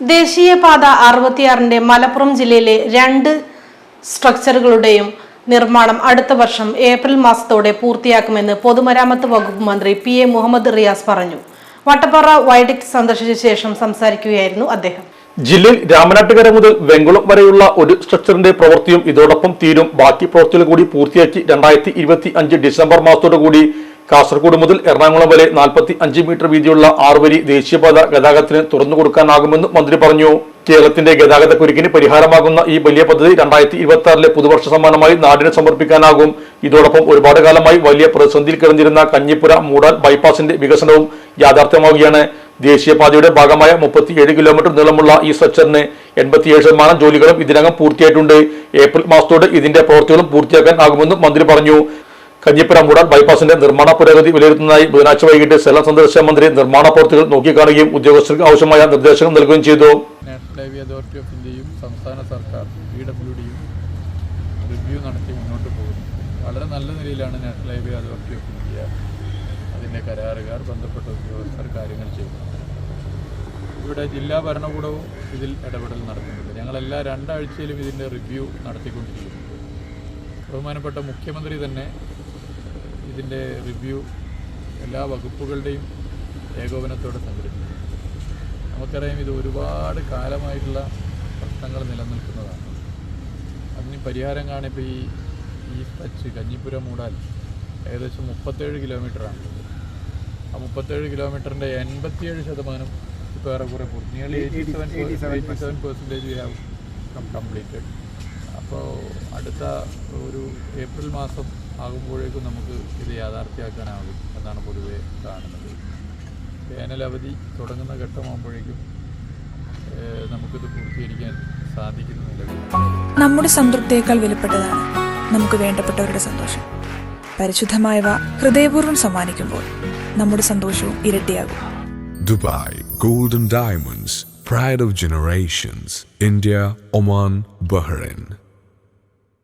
ദേശീയപാത അറുപത്തിയാറിന്റെ മലപ്പുറം ജില്ലയിലെ രണ്ട് സ്ട്രക്ചറുകളുടെയും നിർമ്മാണം അടുത്ത വർഷം ഏപ്രിൽ മാസത്തോടെ പൂർത്തിയാക്കുമെന്ന് പൊതുമരാമത്ത് വകുപ്പ് മന്ത്രി പി എ മുഹമ്മദ് റിയാസ് പറഞ്ഞു. വട്ടപ്പാറ വൈഡക്ട് സന്ദർശിച്ച ശേഷം സംസാരിക്കുകയായിരുന്നു അദ്ദേഹം. ജില്ലയിൽ രാമനാട്ടുകര മുതൽ വെങ്കുളം വരെയുള്ള ഒരു സ്ട്രക്ചറിന്റെ പ്രവൃത്തിയും ഇതോടൊപ്പം തീരും. ബാക്കി പ്രവൃത്തികൾ കൂടി പൂർത്തിയാക്കി രണ്ടായിരത്തി ഡിസംബർ മാസത്തോടു കൂടി കാസർഗോഡ് മുതൽ എറണാകുളം വരെ നാൽപ്പത്തി അഞ്ച് മീറ്റർ വീതിയുള്ള ആറുവരി ദേശീയപാത ഗതാഗതത്തിന് തുറന്നു കൊടുക്കാനാകുമെന്ന് മന്ത്രി പറഞ്ഞു. കേരളത്തിന്റെ ഗതാഗത കുരുക്കിന് പരിഹാരമാകുന്ന ഈ വലിയ പദ്ധതി രണ്ടായിരത്തി ഇരുപത്തി ആറിലെ പുതുവർഷ സമ്മാനമായി നാടിന് സമർപ്പിക്കാനാകും. ഇതോടൊപ്പം ഒരുപാട് കാലമായി വലിയ പ്രതിസന്ധിയിൽ കിടന്നിരുന്ന കഞ്ഞിപ്പുര മൂടാൽ ബൈപ്പാസിന്റെ വികസനവും യാഥാർത്ഥ്യമാവുകയാണ്. ദേശീയപാതയുടെ ഭാഗമായ മുപ്പത്തിയേഴ് കിലോമീറ്റർ നീളമുള്ള ഈ സ്ട്രക്ചറിന് എൺപത്തിയേഴ് ശതമാനം ജോലികളും ഇതിനകം പൂർത്തിയായിട്ടുണ്ട്. ഏപ്രിൽ മാസത്തോടെ ഇതിന്റെ പ്രവൃത്തികളും പൂർത്തിയാക്കാൻ ആകുമെന്നും മന്ത്രി പറഞ്ഞു. കഞ്ഞിപ്പുര മൂടാൽ ബൈപ്പാസിന്റെ നിർമ്മാണ പുരോഗതി വിലയിരുത്തുന്നതായി ബുധനാഴ്ച വൈകിട്ട് സ്ഥലം സന്ദർശിച്ച മന്ത്രി നിർമ്മാണ പ്രവൃത്തികൾ നോക്കിക്കാണുകയും ഉദ്യോഗസ്ഥർക്ക് ആവശ്യമായ നിർദ്ദേശങ്ങൾ നൽകുകയും ചെയ്തു. നാഷണൽ ഹൈവേ അതോറിറ്റി സംസ്ഥാന സർക്കാർ പി ഡബ്ല്യു റിവ്യൂ നടത്തി മുന്നോട്ട് പോകുന്നു. വളരെ നല്ല നിലയിലാണ് national highway authority of India അതിന്റെ കരാറുകാർ ബന്ധപ്പെട്ട ഉദ്യോഗസ്ഥർ കാര്യങ്ങൾ ചെയ്യുന്നത്. ഇവിടെ ജില്ലാ ഭരണകൂടവും ഇതിൽ ഇടപെടൽ നടത്തുന്നുണ്ട്. ഞങ്ങളെല്ലാ രണ്ടാഴ്ചയിലും ഇതിന്റെ റിവ്യൂ നടത്തിക്കൊണ്ടിരിക്കുന്നു. ബഹുമാനപ്പെട്ട മുഖ്യമന്ത്രി തന്നെ ഇതിന്റെ റിവ്യൂ എല്ലാ വകുപ്പുകളുടെയും ഏകോപനത്തോടെ സംഘടിപ്പിക്കും നമുക്കറിയാം ഇത് ഒരുപാട് കാലമായിട്ടുള്ള പ്രശ്നങ്ങൾ നിലനിൽക്കുന്നതാണ്. അതിന് പരിഹാരം കാണിപ്പോൾ ഈ ഈ ടച്ച് കഞ്ഞിപ്പുരം മൂടാൽ ഏകദേശം മുപ്പത്തേഴ് കിലോമീറ്ററാണ്. ആ മുപ്പത്തേഴ് കിലോമീറ്ററിന്റെ എൺപത്തിയേഴ് ശതമാനം ഇപ്പോൾ ഏറെക്കുറെ പൂർത്തി nearly eighty seven eighty seven percentage we have completed അപ്പോൾ അടുത്ത ഒരു ഏപ്രിൽ മാസം ആകുമ്പോഴേക്കും നമുക്ക് ഇത് യാഥാർത്ഥ്യമാക്കാനാകും എന്നാണ് പൊതുവെ കാണുന്നത് വേനലവധി തുടങ്ങുന്ന ഘട്ടമാകുമ്പോഴേക്കും നമുക്കിത് പൂർത്തീകരിക്കാൻ സാധിക്കുന്നില്ല നമ്മുടെ സംതൃപ്തിയേക്കാൾ വിലപ്പെട്ടതാണ് നമുക്ക് വേണ്ടപ്പെട്ടവരുടെ സന്തോഷം പരിശുദ്ധമായവ ഹൃദയപൂർവം സമ്മാനിക്കുമ്പോൾ നമ്മുടെ സന്തോഷവും ഇരട്ടിയാകും Dubai golden diamonds pride of generations. India, Oman, Bahrain.